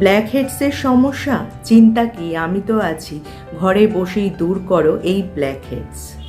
Black হেডসের সমস্যা? চিন্তা কি? আমি তো আছি। ঘরে বসেই দূর করো এই blackheads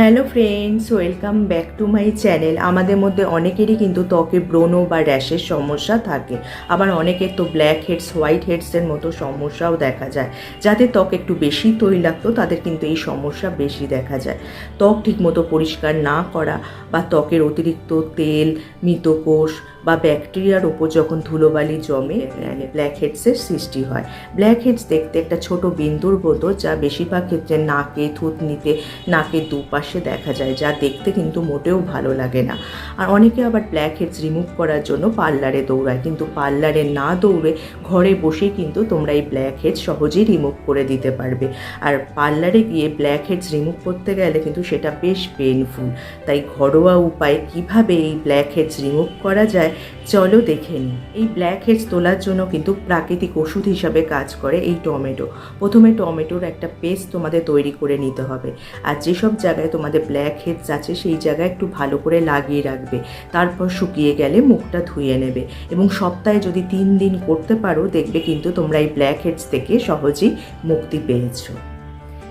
hello friends welcome back to my channel আমাদের মধ্যে অনেকেরই কিন্তু ত্বকে ব্রণ বা র্যাশের সমস্যা থাকে। আবার অনেকের তো ব্ল্যাক হেডস হোয়াইট হেডসের মতো সমস্যাও দেখা যায়। যাদের ত্বক একটু বেশি তৈলাক্ত, তাদের কিন্তু এই সমস্যা বেশি দেখা যায়। ত্বক ঠিকমতো পরিষ্কার না করা বা ত্বকের অতিরিক্ত তেল মৃতকোষ বা ব্যাকটেরিয়ার ওপর যখন ধুলোবালি জমে মানে ব্ল্যাক হেডসের সৃষ্টি হয়। ব্ল্যাক হেডস দেখতে একটা ছোট বিন্দুর মতো যা বেশিরভাগ ক্ষেত্রে নাকে, থুতনিতে, নাকের দুপাশে দেখা যায়, যা দেখতে কিন্তু মোটেও ভালো লাগে না। আর অনেকে আবার ব্ল্যাক হেডস রিমুভ করার জন্য পার্লারে দৌড়ায়, কিন্তু পার্লারে না দৌড়ে ঘরে বসেই কিন্তু তোমরা এই ব্ল্যাক হেডস সহজেই রিমুভ করে দিতে পারবে। আর পার্লারে গিয়ে ব্ল্যাক হেডস রিমুভ করতে গেলে কিন্তু সেটা বেশ পেনফুল তাই ঘরোয়া উপায়ে কীভাবে এই ব্ল্যাক হেডস রিমুভ করা যায় চলো দেখে নিই এই ব্ল্যাক হেডস তোলার জন্য কিন্তু প্রাকৃতিক ওষুধ হিসাবে কাজ করে এই টমেটো। প্রথমে টমেটোর একটা পেস্ট তোমাদের তৈরি করে নিতে হবে। আর যেসব জায়গায় তোমাদের ব্ল্যাক হেডস আছে, সেই জায়গায় একটু ভালো করে লাগিয়ে রাখবে। তারপর শুকিয়ে গেলে মুখটা ধুয়ে নেবে। এবং সপ্তাহে যদি তিন দিন করতে পারো, দেখবে কিন্তু তোমরা এই ব্ল্যাক হেডস থেকে সহজেই মুক্তি পেয়েছ।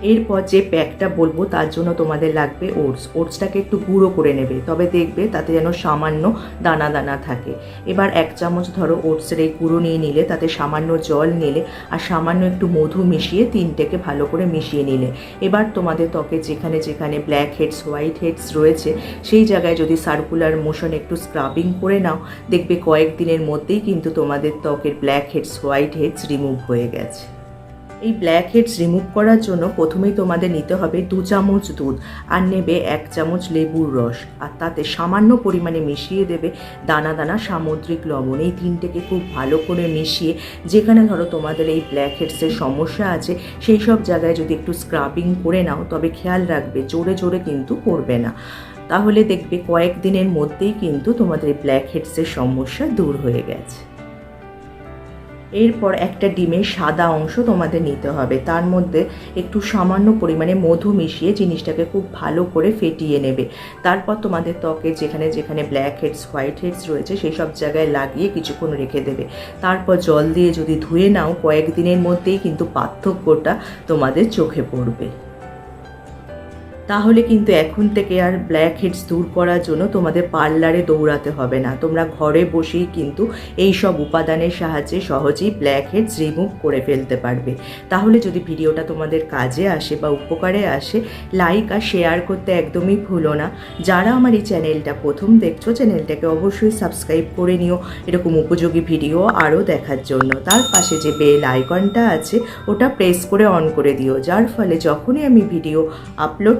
এরপর যে প্যাকটা বলব, তার জন্য তোমাদের লাগবে ওটস। ওটসটাকে একটু গুঁড়ো করে নেবে, তবে দেখবে তাতে যেন সামান্য দানা দানা থাকে। এবার এক চামচ ধরো ওটসের এই গুঁড়ো নিয়ে নিলে, তাতে সামান্য জল নিলে আর সামান্য একটু মধু মিশিয়ে তিনটেকে ভালো করে মিশিয়ে নিলে। এবার তোমাদের ত্বকে যেখানে যেখানে ব্ল্যাক হেডস হোয়াইট হেডস রয়েছে, সেই জায়গায় যদি সার্কুলার মোশন একটু স্ক্রাবিং করে নাও, দেখবে কয়েক দিনের মধ্যেই কিন্তু তোমাদের ত্বকের blackheads whiteheads remove হয়ে গেছে। এই ব্ল্যাক হেডস রিমুভ করার জন্য প্রথমেই তোমাদের নিতে হবে দু চামচ দুধ আর নেবে এক চামচ লেবুর রস। আর তাতে সামান্য পরিমাণে মিশিয়ে দেবে দানা দানা সামুদ্রিক লবণ। এই তিনটেকে খুব ভালো করে মিশিয়ে যেখানে ধরো তোমাদের এই ব্ল্যাক হেডসের সমস্যা আছে, সেই সব জায়গায় যদি একটু স্ক্রাবিং করে নাও, তবে খেয়াল রাখবে জোরে জোরে কিন্তু করবে না। তাহলে দেখবে কয়েক দিনের মধ্যেই কিন্তু তোমাদের ব্ল্যাক হেডসের সমস্যা দূর হয়ে গেছে। এরপর একটা ডিমের সাদা অংশ তোমাদের নিতে হবে। তার মধ্যে একটু সামান্য পরিমাণে মধু মিশিয়ে জিনিসটাকে খুব ভালো করে ফেটিয়ে নেবে। তারপর তোমাদের ত্বকে যেখানে যেখানে ব্ল্যাক হেডস হোয়াইট হেডস রয়েছে সেই সব জায়গায় লাগিয়ে কিছুক্ষণ রেখে দেবে। তারপর জল দিয়ে যদি ধুয়ে নাও, কয়েকদিনের মধ্যেই কিন্তু পার্থক্যটা তোমাদের চোখে পড়বে। তাহলে কিন্তু এখন থেকে আর ব্ল্যাক হেডস দূর করার জন্য তোমাদের পার্লারে দৌড়াতে হবে না। তোমরা ঘরে বসেই কিন্তু এই সব উপাদানের সাহায্যে সহজেই ব্ল্যাক হেডস রিমুভ করে ফেলতে পারবে। তাহলে যদি ভিডিওটা তোমাদের কাজে আসে বা উপকারে আসে লাইক আর শেয়ার করতে একদমই ভুলো না। যারা আমার এই চ্যানেলটা প্রথম দেখছ, চ্যানেলটাকে অবশ্যই সাবস্ক্রাইব করে নিও। এরকম উপযোগী ভিডিও আরও দেখার জন্য। তার পাশে যে বেল আইকনটা আছে, ওটা প্রেস করে অন করে দিও। যার ফলে যখনই আমি ভিডিও আপলোড